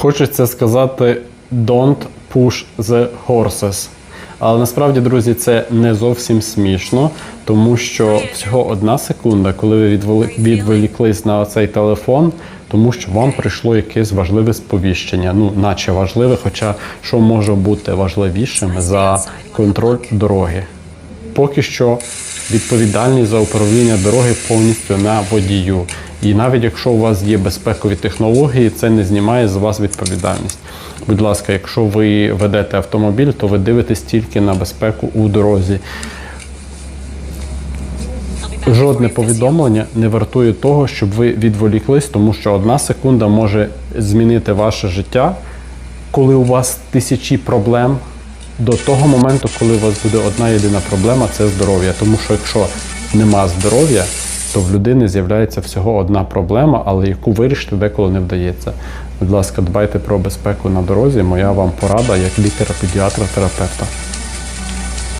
Хочеться сказати don't push the horses. Але насправді, друзі, це не зовсім смішно, тому що всього одна секунда, коли ви відволіклись на цей телефон, тому що вам прийшло якесь важливе сповіщення, ну наче важливе, хоча що може бути важливішим за контроль дороги. Поки що відповідальність за управління дороги повністю на водію. І навіть якщо у вас є безпекові технології, це не знімає з вас відповідальність. Будь ласка, якщо ви ведете автомобіль, то ви дивитесь тільки на безпеку у дорозі. Жодне повідомлення не вартує того, щоб ви відволіклись, тому що одна секунда може змінити ваше життя, коли у вас тисячі проблем, до того моменту, коли у вас буде одна єдина проблема це здоров'я. Тому що якщо нема здоров'я, то в людини з'являється всього одна проблема, але яку вирішити деколи не вдається. Будь ласка, дбайте про безпеку на дорозі. Моя вам порада як лікаря, педіатра, терапевта.